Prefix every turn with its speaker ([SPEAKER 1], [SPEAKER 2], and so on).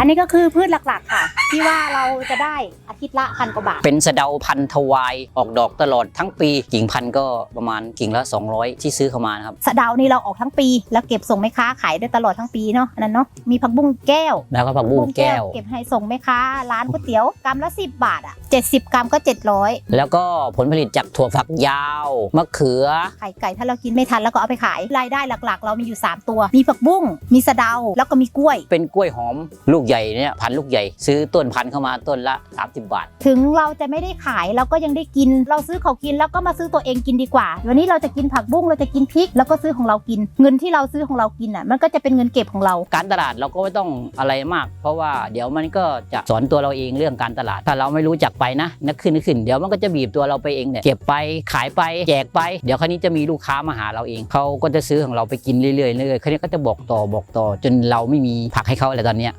[SPEAKER 1] อันนี้ก็คือพืชหลักๆ ค่ะ ที่ว่าเราจะได้อาทิตย์ละพันกว่าบาท
[SPEAKER 2] เป็นสะเดาพันธุ์ทวายออกดอกตลอดทั้งปีกิ่งพันธุ์ก็ประมาณกิ่งละ 200 ที่ซื้อเข้ามานะครับ
[SPEAKER 1] สะเดานี่เราออกทั้งปี แล้วเก็บส่งแม่ค้าขายได้ตลอดทั้งปีเนาะอันนั้นเนาะมีผักบุ้งแก้ว
[SPEAKER 2] แล้วก็ผักบุ้งแก้ว
[SPEAKER 1] เก็บให้ส่งแม่ค้าร้านก๋วยเตี๋ยวกรัมละ 10 บาทอะ70 กรัมก็ 700
[SPEAKER 2] แล้วก็ผลผลิตจากถั่วฝักยาวมะเขือ
[SPEAKER 1] ไข่ไก่ถ้าเรากินไม่ทันแล้วก็เอาไปขายรายได้หลักๆ เรามีอยู่ 3 ตัว มีผักบุ้งมีสะเดาแล้วก็มีกล้วย
[SPEAKER 2] เป็นกล้วยหอมลูกใหญ่เนี่ยพันธุ์ลูกใหญ่ ซื้อต้นพันธุ์เข้ามาต้นละ 30 บาท
[SPEAKER 1] ถึงเราจะไม่ได้ขายเราก็ยังได้กิน เราซื้อเขากินแล้วก็มาซื้อตัวเองกินดีกว่า วันนี้เราจะกินผักบุ้งเราจะกินพริกแล้วก็ซื้อของเรากิน เงินที่เราซื้อของเรากินอะมันก็จะเป็นเงินเก็บของเรา
[SPEAKER 2] การตลาดเราก็ไม่ต้องอะไรมาก เพราะว่าเดี๋ยวมันก็จะสอนตัวเราเองเรื่องการตลาด ถ้าเราไม่รู้จักไปนะนักขึ้นนักขึ้นเดี๋ยวมันก็จะบีบตัวเราไปเองเนี่ยเก็บไปขายไปแจกไป เดี๋ยวคราวนี้จะมีลูกค้ามาหาเราเองเขาก็จะซื้อของเราไปกินเรื่อยๆเรื่อยๆคราวนี้ก็จะบอกต่อบอกต่อจนเราไม่มีผักให้เขาอะไรตอนเนี้ย